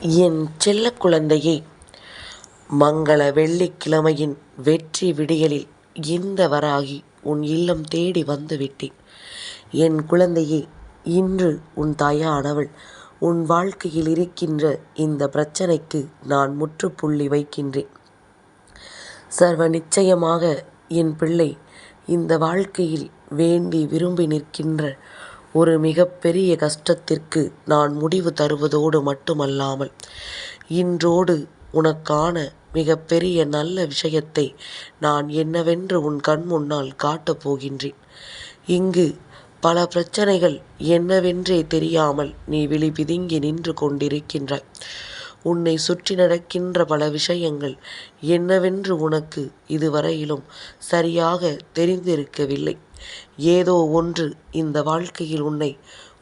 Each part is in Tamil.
என் செல்ல குழந்தையே மங்கள வெள்ளிக்கிழமையின் வெற்றி விடியலில் இந்த வராகி உன் இல்லம் தேடி வந்து விட்டேன். என் குழந்தையே இன்று உன் தாயானவள் உன் வாழ்க்கையில் இருக்கின்ற இந்த பிரச்சனைக்கு நான் முற்றுப்புள்ளி வைக்கின்றேன். சர்வ நிச்சயமாக என் பிள்ளை இந்த வாழ்க்கையில் வேண்டி விரும்பி நிற்கின்ற ஒரு மிகப்பெரிய கஷ்டத்திற்கு நான் முடிவு தருவதோடு மட்டுமல்லாமல் இன்றோடு உனக்கான மிகப்பெரிய நல்ல விஷயத்தை நான் என்னவென்று உன் கண் முன்னால் காட்டப் போகின்றேன். இங்கு பல பிரச்சனைகள் என்னவென்றே தெரியாமல் நீ விழி பிதுங்கி நின்று கொண்டிருக்கின்றாய். உன்னை சுற்றி நடக்கின்ற பல விஷயங்கள் என்னவென்று உனக்கு இதுவரையிலும் சரியாக தெரிந்திருக்கவில்லை. ஏதோ ஒன்று இந்த வாழ்க்கையில் உன்னை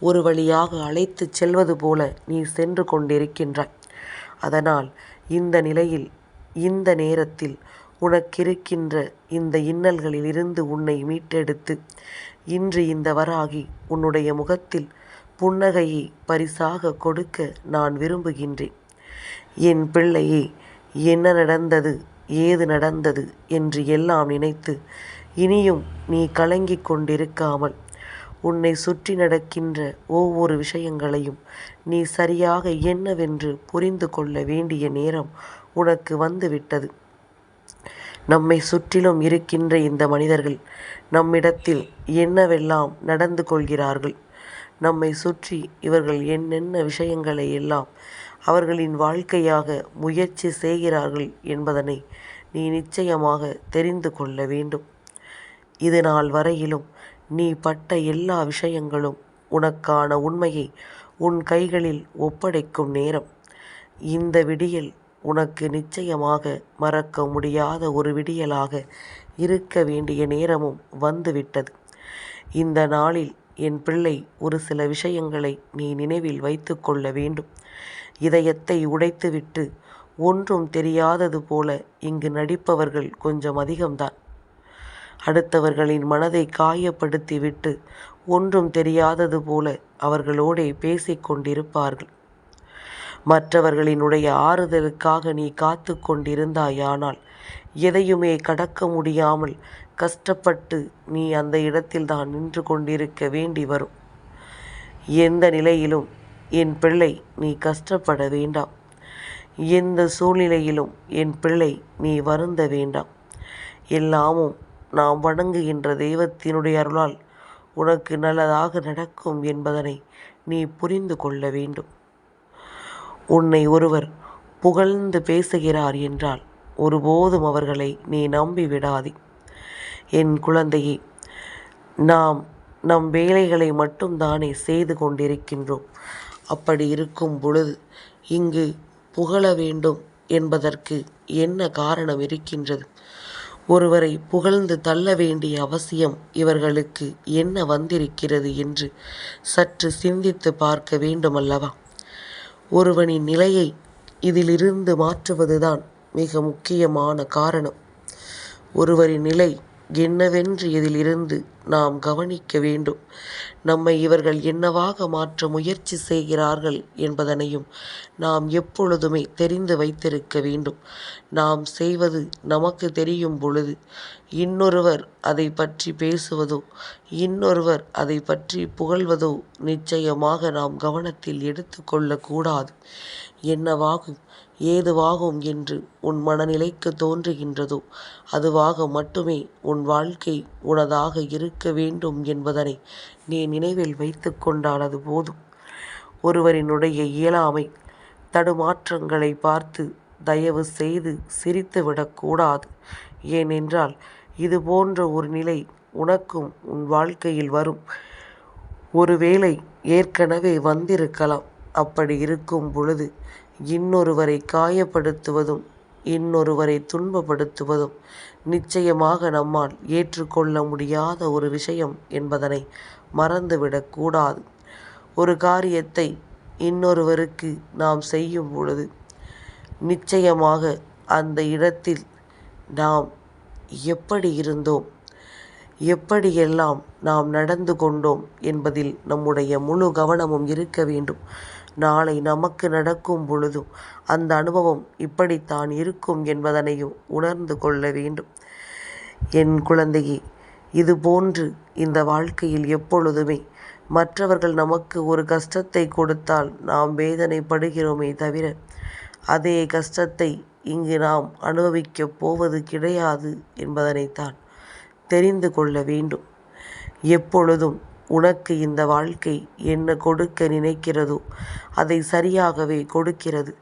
ஒரு வழியாக அழைத்துச் செல்வது போல நீ சென்று கொண்டிருக்கின்றாய். அதனால் இந்த நிலையில் இந்த நேரத்தில் உனக்கிருக்கின்ற இந்த இன்னல்களில் இருந்து உன்னை மீட்டெடுத்து இன்று இந்த வராகி உன்னுடைய முகத்தில் புன்னகையை பரிசாக கொடுக்க நான் விரும்புகின்றேன். என் பிள்ளையே என்ன நடந்தது ஏது நடந்தது என்று எல்லாம் நினைத்து இனியும் நீ கலங்கிக் கொண்டிருக்காமல் உன்னை சுற்றி நடக்கின்ற ஒவ்வொரு விஷயங்களையும் நீ சரியாக என்னவென்று புரிந்து கொள்ள வேண்டிய நேரம் உனக்கு வந்துவிட்டது. நம்மை சுற்றிலும் இருக்கின்ற இந்த மனிதர்கள் நம்மிடத்தில் என்னவெல்லாம் நடந்து கொள்கிறார்கள்? நம்மை சுற்றி இவர்கள் என்னென்ன விஷயங்களை எல்லாம் அவர்களின் வாழ்க்கையாக முயற்சி செய்கிறார்கள் என்பதனை நீ நிச்சயமாக தெரிந்து கொள்ள வேண்டும். இது நாள் வரையிலும் நீ பட்ட எல்லா விஷயங்களும் உனக்கான உண்மையை உன் கைகளில் ஒப்படைக்கும் நேரம். இந்த விடியல் உனக்கு நிச்சயமாக மறக்க முடியாத ஒரு விடியலாக இருக்க வேண்டிய நேரமும் வந்துவிட்டது. இந்த நாளில் என் பிள்ளை ஒரு சில விஷயங்களை நீ நினைவில் வைத்து கொள்ள வேண்டும். இதயத்தை உடைத்துவிட்டு ஒன்றும் தெரியாதது போல இங்கு நடிப்பவர்கள் கொஞ்சம் அதிகம்தான். அடுத்தவர்களின் மனதை காயப்படுத்திவிட்டு ஒன்றும் தெரியாதது போல அவர்களோடே பேசிக்கொண்டிருப்பார்கள் மற்றவர்களினுடைய ஆறுதலுக்காக நீ காத்து கொண்டிருந்தாயானால் எதையுமே கடக்க முடியாமல் கஷ்டப்பட்டு நீ அந்த இடத்தில் தான் நின்று கொண்டிருக்க வேண்டி வரும். எந்த நிலையிலும் என் பிள்ளை நீ கஷ்டப்பட வேண்டாம். எந்த சூழ்நிலையிலும் என் பிள்ளை நீ வருந்த வேண்டாம். எல்லாமும் நாம் வணங்குகின்ற தெய்வத்தினுடைய அருளால் உனக்கு நல்லதாக நடக்கும் என்பதனை நீ புரிந்து கொள்ள வேண்டும். உன்னை ஒருவர் புகழ்ந்து பேசுகிறார் என்றால் ஒருபோதும் அவர்களை நீ நம்பி விடாதே. என் குழந்தையே நாம் நம் வேலைகளை மட்டும்தானே செய்து கொண்டிருக்கின்றோம். அப்படி இருக்கும் பொழுது இங்கு புகழ வேண்டும் என்பதற்கு என்ன காரணம் இருக்கின்றது? ஒருவரை புகழ்ந்து தள்ள வேண்டிய அவசியம் இவர்களுக்கு என்ன வந்திருக்கிறது என்று சற்று சிந்தித்து பார்க்க வேண்டுமல்லவா? ஒருவனின் நிலையை இதிலிருந்து மாற்றுவதுதான் மிக முக்கியமான காரணம். ஒருவரின் நிலை என்னவென்று இதிலிருந்து நாம் கவனிக்க வேண்டும். நம்மை இவர்கள் என்னவாக மாற்ற முயற்சி செய்கிறார்கள் என்பதனையும் நாம் எப்பொழுதுமே தெரிந்து வைத்திருக்க வேண்டும். நாம் செய்வது நமக்கு தெரியும் பொழுது இன்னொருவர் அதை பற்றி பேசுவதோ இன்னொருவர் அதை பற்றி புகழ்வதோ நிச்சயமாக நாம் கவனத்தில் எடுத்துக்கொள்ளக்கூடாது. என்னவாகும்? ஏதுவாகும் என்று உன் மனநிலைக்கு தோன்றுகின்றதோ அதுவாக மட்டுமே உன் வாழ்க்கை உனதாக இருக்க வேண்டும் என்பதனை நீ நினைவில் வைத்து கொண்டால் அது போதும். ஒருவரினுடைய இயலாமை தடுமாற்றங்களை பார்த்து தயவு செய்து சிரித்துவிடக்கூடாது ஏனென்றால் இது போன்ற ஒரு நிலை உனக்கும் உன் வாழ்க்கையில் வரும். ஒருவேளை ஏற்கனவே வந்திருக்கலாம். அப்படி இருக்கும் பொழுது இன்னொருவரை காயப்படுத்துவதும் இன்னொருவரை துன்பப்படுத்துவதும் நிச்சயமாக நம்மால் ஏற்றுக்கொள்ள முடியாத ஒரு விஷயம் என்பதனை மறந்துவிடக்கூடாது ஒரு காரியத்தை இன்னொருவருக்கு நாம் செய்யும் பொழுது நிச்சயமாக அந்த இடத்தில் நாம் எப்படி இருந்தோம் எப்படியெல்லாம் நாம் நடந்து கொண்டோம் என்பதில் நம்முடைய முழு கவனமும் இருக்க வேண்டும். நாளை நமக்கு நடக்கும் பொழுதும் அந்த அனுபவம் இப்படித்தான் இருக்கும் என்பதனையும் உணர்ந்து கொள்ள வேண்டும். என் குழந்தையே இதுபோன்று இந்த வாழ்க்கையில் எப்பொழுதுமே மற்றவர்கள் நமக்கு ஒரு கஷ்டத்தை கொடுத்தால் நாம் வேதனைப்படுகிறோமே தவிர அதே கஷ்டத்தை இங்கு நாம் அனுபவிக்கப் போவது கிடையாது என்பதனைத்தான் தெரிந்து கொள்ள வேண்டும். எப்பொழுதும் உனக்கு இந்த வாழ்க்கை என்ன கொடுக்க நினைக்கிறதோ அதை சரியாகவே கொடுக்கிறது.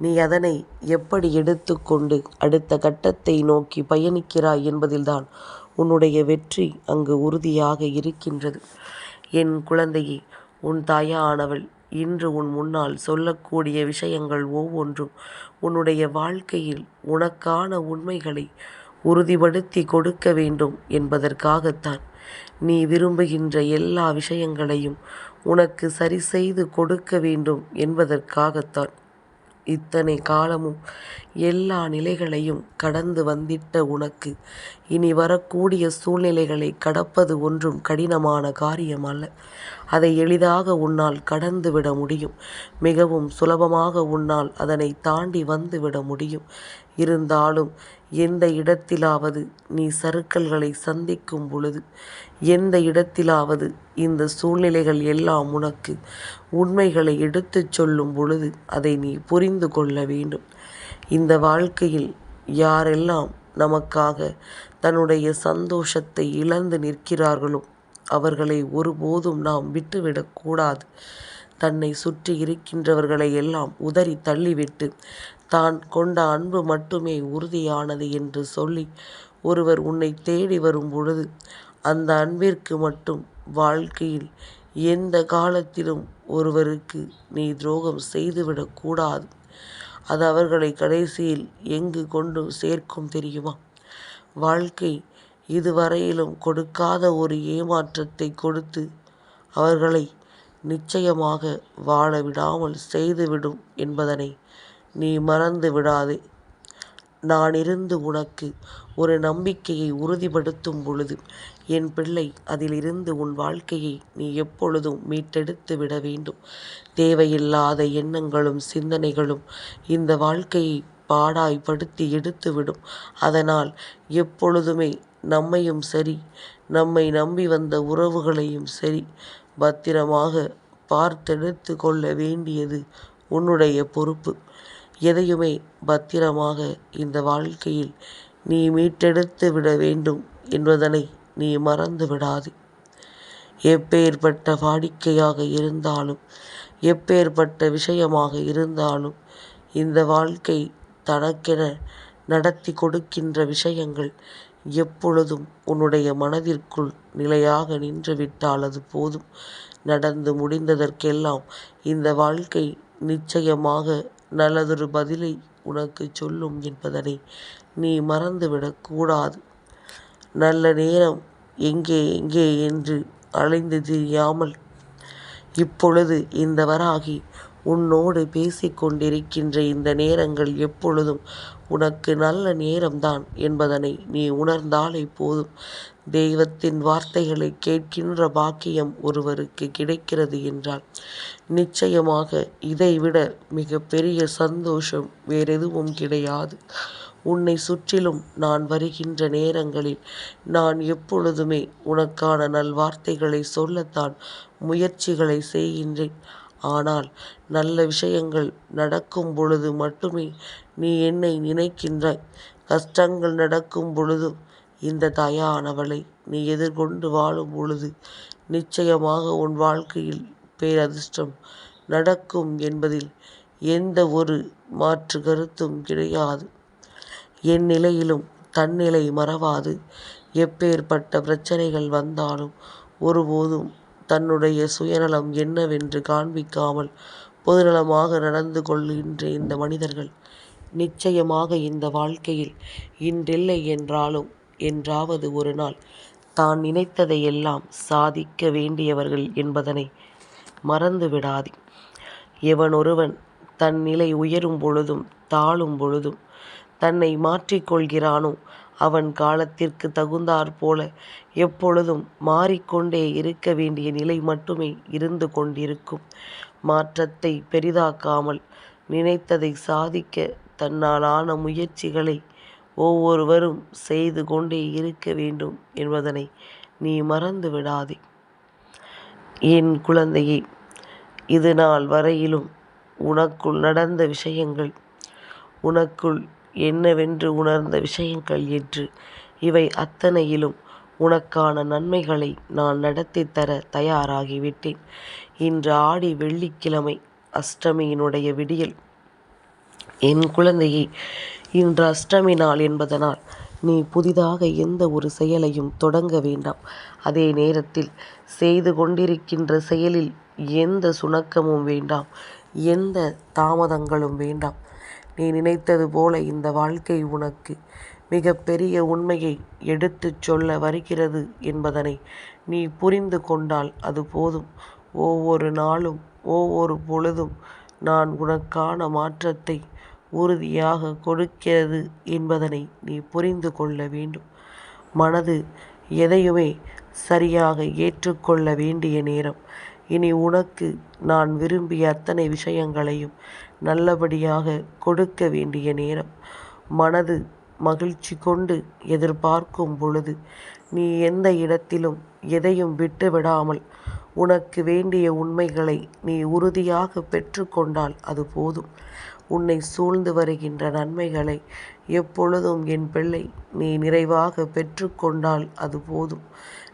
நீ அதனை எப்படி எடுத்துக்கொண்டு அடுத்த கட்டத்தை நோக்கி பயணிக்கிறாய் என்பதில்தான் உன்னுடைய வெற்றி அங்கு உறுதியாக இருக்கின்றது. என் குழந்தையே உன் தாயானவள் இன்று உன் முன்னால் சொல்லக்கூடிய விஷயங்கள் ஒவ்வொன்றும் உன்னுடைய வாழ்க்கையில் உனக்கான உண்மைகளை உறுதிப்படுத்தி கொடுக்க வேண்டும் என்பதற்காகத்தான் நீ விரும்புகின்ற எல்லா விஷயங்களையும் உனக்கு சரி செய்து கொடுக்க வேண்டும் என்பதற்காகத்தான். இத்தனை காலமும் எல்லா நிலைகளையும் கடந்து வந்திட்ட உனக்கு இனி வரக்கூடிய சூழ்நிலைகளை கடப்பது ஒன்றும் கடினமான காரியம் அல்ல அதை எளிதாக உன்னால் கடந்துவிட முடியும். மிகவும் சுலபமாக உன்னால் அதனை தாண்டி வந்துவிட முடியும். இருந்தாலும் எந்த இடத்திலாவது நீ சறுக்கல்களை சந்திக்கும் பொழுது எந்த இடத்திலாவது இந்த சூழ்நிலைகள் எல்லாம் உனக்கு உண்மைகளை எடுத்துச் சொல்லும் பொழுது அதை நீ புரிந்து கொள்ள வேண்டும். இந்த வாழ்க்கையில் யாரெல்லாம் நமக்காக தன்னுடைய சந்தோஷத்தை இழந்து நிற்கிறார்களோ அவர்களை ஒருபோதும் நாம் விட்டுவிடக்கூடாது தன்னை சுற்றி இருக்கின்றவர்களை எல்லாம் உதறி தள்ளிவிட்டு தான் கொண்ட அன்பு மட்டுமே உறுதியானது என்று சொல்லி ஒருவர் உன்னை தேடி வரும் பொழுது அந்த அன்பிற்கு மட்டும் வாழ்க்கையில் எந்த காலத்திலும் ஒருவருக்கு நீ துரோகம் செய்துவிடக்கூடாது அது அவர்களை கடைசியில் எங்கு கொண்டு சேர்க்கும் தெரியுமா? வாழ்க்கை இதுவரையிலும் கொடுக்காத ஒரு ஏமாற்றத்தை கொடுத்து அவர்களை நிச்சயமாக வாழ விடாமல் செய்துவிடும் என்பதனை நீ மறந்து விடாதே. நான் இருந்து உனக்கு ஒரு நம்பிக்கையை உறுதிப்படுத்தும் பொழுது என் பிள்ளை அதிலிருந்து உன் வாழ்க்கையை நீ எப்பொழுதும் மீட்டெடுத்து விட வேண்டும். தேவையில்லாத எண்ணங்களும் சிந்தனைகளும் இந்த வாழ்க்கையை பாடாய்படுத்தி எடுத்துவிடும். அதனால் எப்பொழுதுமே நம்மையும் சரி நம்மை நம்பி வந்த உறவுகளையும் சரி பத்திரமாக பார்த்தெடுத்து கொள்ள வேண்டியது உன்னுடைய பொறுப்பு. எதையுமே பத்திரமாக இந்த வாழ்க்கையில் நீ மீட்டெடுத்து விட வேண்டும் என்பதனை நீ மறந்து விடாதே. எப்பேற்பட்ட வாடிக்கையாக இருந்தாலும் எப்பேற்பட்ட விஷயமாக இருந்தாலும் இந்த வாழ்க்கை தனக்கென நடத்தி கொடுக்கின்ற விஷயங்கள் எப்பொழுதும் உன்னுடைய மனதிற்குள் நிலையாக நின்றுவிட்டால் அது போதும். நடந்து முடிந்ததற்கெல்லாம் இந்த வாழ்க்கை நிச்சயமாக நல்லதொரு பதிலை உனக்கு சொல்லும் என்பதனை நீ மறந்துவிடக் கூடாது. நல்ல நேரம் எங்கே எங்கே என்று அலைந்து திரியாமல் இப்பொழுது இந்த வராகி உன்னோடு பேசிக் கொண்டிருக்கின்ற இந்த நேரங்கள் எப்பொழுதும் உனக்கு நல்ல நேரம்தான் என்பதனை நீ உணர்ந்தாலே போதும். தெய்வத்தின் வார்த்தைகளை கேட்கின்ற பாக்கியம் ஒருவருக்கு கிடைக்கிறது என்றால் நிச்சயமாக இதைவிட மிக பெரிய சந்தோஷம் வேறெதுவும் கிடையாது. உன்னை சுற்றிலும் நான் வருகின்ற நேரங்களில் நான் எப்பொழுதுமே உனக்கான நல்வார்த்தைகளை சொல்லத்தான் முயற்சிகளை செய்கின்றேன். ஆனால் நல்ல விஷயங்கள் நடக்கும் பொழுது மட்டுமே நீ என்னை நினைக்கின்றாய். கஷ்டங்கள் நடக்கும் பொழுதும் இந்த தாயானவளை நீ எதிர்கொண்டு வாழும் பொழுது நிச்சயமாக உன் வாழ்க்கையில் பேரதிர்ஷ்டம் நடக்கும் என்பதில் எந்த ஒரு மாற்று கருத்தும் கிடையாது. என் நிலையிலும் தன்னிலை மறவாது. எப்பேற்பட்ட பிரச்சனைகள் வந்தாலும் ஒருபோதும் தன்னுடைய சுயநலம் என்னவென்று காண்பிக்காமல் பொதுநலமாக நடந்து கொள்கின்ற இந்த மனிதர்கள் நிச்சயமாக இந்த வாழ்க்கையில் இன்றில்லை என்றாலும் என்றாவது ஒரு நாள் தான் நினைத்ததையெல்லாம் சாதிக்க வேண்டியவர்கள் என்பதனை மறந்து விடாதே எவனொருவன் தன் நிலை உயரும் பொழுதும் தாழும் பொழுதும் தன்னை மாற்றிக்கொள்கிறானோ அவன் காலத்திற்கு தகுந்தாற் போல எப்பொழுதும் மாறிக்கொண்டே இருக்க வேண்டிய நிலை மட்டுமே இருந்து கொண்டிருக்கும். மாற்றத்தை பெரிதாக்காமல் நினைத்ததை சாதிக்க தன்னால் ஆன முயற்சிகளை ஒவ்வொருவரும் செய்து கொண்டே இருக்க வேண்டும் என்பதனை நீ மறந்து விடாதே. என் குழந்தையே இது நாள் வரையிலும் உனக்குள் நடந்த விஷயங்கள் உனக்குள் என்னவென்று உணர்ந்த விஷயங்கள் என்று இவை அத்தனையிலும் உனக்கான நன்மைகளை நான் நடத்தித் தர தயாராகிவிட்டேன். இன்று ஆடி வெள்ளிக்கிழமை அஷ்டமியினுடைய விடியல். என் குழந்தையை இன்று அஷ்டமி நாள் என்பதனால் நீ புதிதாக எந்த ஒரு செயலையும் தொடங்க வேண்டாம். அதே நேரத்தில் செய்து கொண்டிருக்கின்ற செயலில் எந்த சுணக்கமும் வேண்டாம். எந்த தாமதங்களும் வேண்டாம். நீ நினைத்தது போல இந்த வாழ்க்கை உனக்கு மிகப்பெரிய உண்மையை எடுத்துச் சொல்ல வருகிறது என்பதனை நீ புரிந்து கொண்டால் அது போதும். ஒவ்வொரு நாளும் ஒவ்வொரு பொழுதும் நான் உனக்கான மாற்றத்தை உறுதியாக கொடுக்கிறது என்பதனை நீ புரிந்து கொள்ள வேண்டும். மனது எதையுமே சரியாக ஏற்றுக்கொள்ள வேண்டிய நேரம். இனி உனக்கு நான் விரும்பிய அத்தனை விஷயங்களையும் நல்லபடியாக கொடுக்க வேண்டிய நேரம். மனது மகிழ்ச்சி கொண்டு எதிர்பார்க்கும் பொழுது நீ எந்த இடத்திலும் எதையும் விட்டுவிடாமல் உனக்கு வேண்டிய உண்மைகளை நீ உறுதியாக பெற்றுக்கொண்டால் அது போதும். உன்னை சூழ்ந்து வருகின்ற நன்மைகளை எப்பொழுதும் என் பிள்ளை நீ நிறைவாக பெற்றுக்கொண்டால் அது போதும்.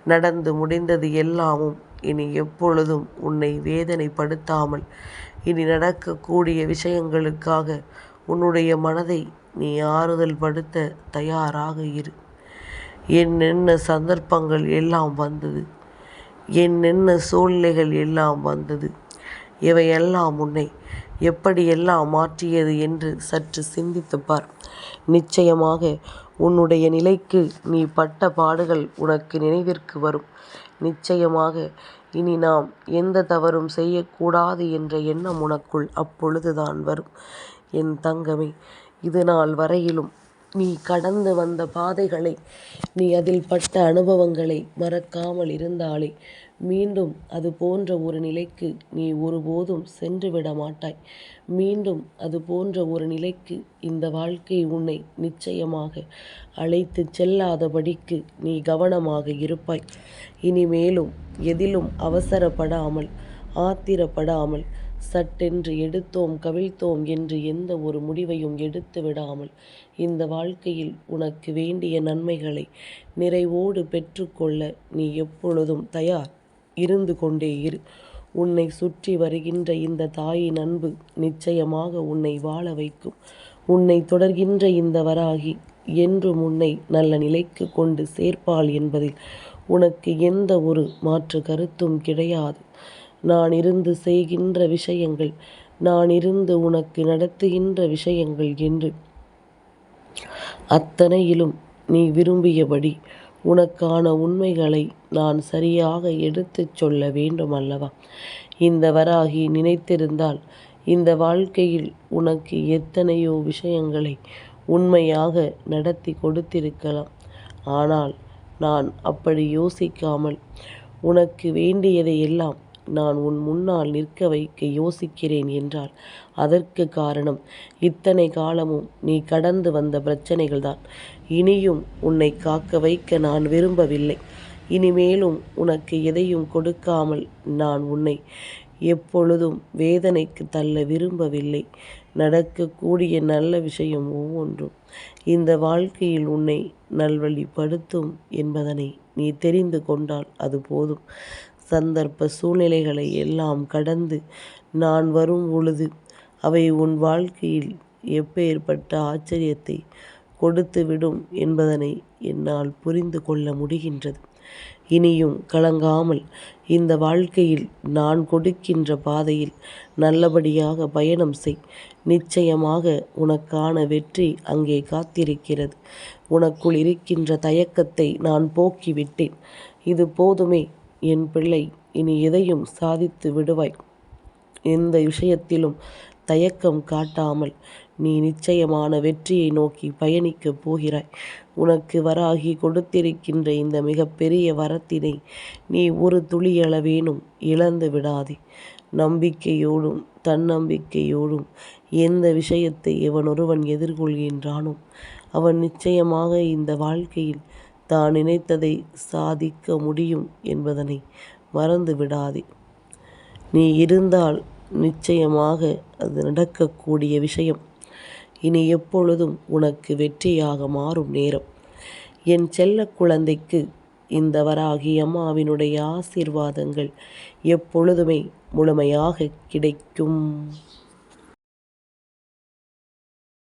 நடந்து முடிந்தது எல்லாமும் இனி எப்பொழுதும் உன்னை வேதனைப்படுத்தாமல் இனி நடக்கக்கூடிய விஷயங்களுக்காக உன்னுடைய மனதை நீ ஆறுதல் படுத்த தயாராக இரு. என்னென்ன சந்தர்ப்பங்கள் எல்லாம் வந்தது. என்னென்ன சூழ்நிலைகள் எல்லாம் வந்தது. இவையெல்லாம் உன்னை எப்படியெல்லாம் மாற்றியது என்று சற்று சிந்தித்துப்பார் நிச்சயமாக உன்னுடைய நிலைக்கு நீ பட்ட பாடுகள் உனக்கு நினைவிற்கு வரும். நிச்சயமாக இனி நாம் எந்த தவறும் செய்யக்கூடாது என்ற எண்ணம் உனக்குள் அப்பொழுதுதான் வரும். என் தங்கமே இது நாள் வரையிலும் நீ கடந்து வந்த பாதைகளை நீ அதில் பட்ட அனுபவங்களை மறக்காமல் இருந்தாலே மீண்டும் அது போன்ற ஒரு நிலைக்கு நீ ஒருபோதும் சென்று விட மாட்டாய். மீண்டும் அது போன்ற ஒரு நிலைக்கு இந்த வாழ்க்கை உன்னை நிச்சயமாக அழைத்து செல்லாதபடிக்கு நீ கவனமாக இருப்பாய். இனிமேலும் எதிலும் அவசரப்படாமல் ஆத்திரப்படாமல் சட்டென்று எடுத்தோம் கவிழ்த்தோம் என்று எந்த ஒரு முடிவையும் எடுத்து விடாமல் இந்த வாழ்க்கையில் உனக்கு வேண்டிய நன்மைகளை நிறைவோடு பெற்றுக்கொள்ள நீ எப்பொழுதும் தயார். இருந்து கொண்டே இரு. உன்னை சுற்றி வருகின்ற இந்த தாயின் அன்பு நிச்சயமாக உன்னை வாழ வைக்கும். உன்னை தொடர்கின்ற இந்த வராகி என்றும் உன்னை நல்ல நிலைக்கு கொண்டு சேர்ப்பாள் என்பதில் உனக்கு எந்த ஒரு மாற்று கருத்தும் கிடையாது. நான் இருந்து செய்கின்ற விஷயங்கள் நான் இருந்து உனக்கு நடத்துகின்ற விஷயங்கள் என்று அத்தனையிலும் நீ விரும்பியபடி உனக்கான உண்மைகளை நான் சரியாக எடுத்துச் சொல்ல வேண்டும் அல்லவா? இந்த வராகி நினைத்திருந்தால் இந்த வாழ்க்கையில் உனக்கு எத்தனையோ விஷயங்களை உண்மையாக நடத்தி கொடுத்திருக்கலாம். ஆனால் நான் அப்படி யோசிக்காமல் உனக்கு வேண்டியதை எல்லாம் நான் உன் முன்னால் நிற்க வைக்க யோசிக்கிறேன் என்றால் அதற்கு காரணம் இத்தனை காலமும் நீ கடந்து வந்த பிரச்சனைகள்தான். இனியும் உன்னை காக்க வைக்க நான் விரும்பவில்லை. இனிமேலும் உனக்கு எதையும் கொடுக்காமல் நான் உன்னை எப்பொழுதும் வேதனைக்கு தள்ள விரும்பவில்லை. நடக்கக்கூடிய நல்ல விஷயம் ஒவ்வொன்றும். இந்த வாழ்க்கையில் உன்னை நல்வழிப்படுத்தும் என்பதனை நீ தெரிந்து கொண்டால் அது போதும். சந்தர்ப்ப சூழ்நிலைகளை எல்லாம் கடந்து நான் வரும் பொழுது அவை உன் வாழ்க்கையில் எப்பேற்பட்ட ஆச்சரியத்தை கொடுத்துவிடும் என்பதனை என்னால் புரிந்து கொள்ள முடிகின்றது. இனியும் கலங்காமல் இந்த வாழ்க்கையில் நான் கொடுக்கின்ற பாதையில் நல்லபடியாக பயணம் செய். நிச்சயமாக உனக்கான வெற்றி அங்கே காத்திருக்கிறது. உனக்குள் இருக்கின்ற தயக்கத்தை நான் போக்கிவிட்டேன். இது போதுமே என் பிள்ளை இனி எதையும் சாதித்து விடுவாய். எந்த விஷயத்திலும் தயக்கம் காட்டாமல் நீ நிச்சயமான வெற்றியை நோக்கி பயணிக்கப் போகிறாய் உனக்கு வராகி கொடுத்திருக்கின்ற இந்த மிகப்பெரிய வரத்தினை நீ ஒரு துளியளவேனும் இழந்து விடாதே நம்பிக்கையோடும் தன்னம்பிக்கையோடும் எந்த விஷயத்தை எவனொருவன் எதிர்கொள்கின்றானோ அவன் நிச்சயமாக இந்த வாழ்க்கையில் தான் நினைத்ததை சாதிக்க முடியும் என்பதனை மறந்து விடாதே. நீ இருந்தால் நிச்சயமாக அது நடக்கக்கூடிய விஷயம். இனி எப்பொழுதும் உனக்கு வெற்றியாக மாறும் நேரம். என் செல்ல குழந்தைக்கு இந்த வராகி அம்மாவினுடைய ஆசீர்வாதங்கள் எப்பொழுதுமே முழுமையாக கிடைக்கும்.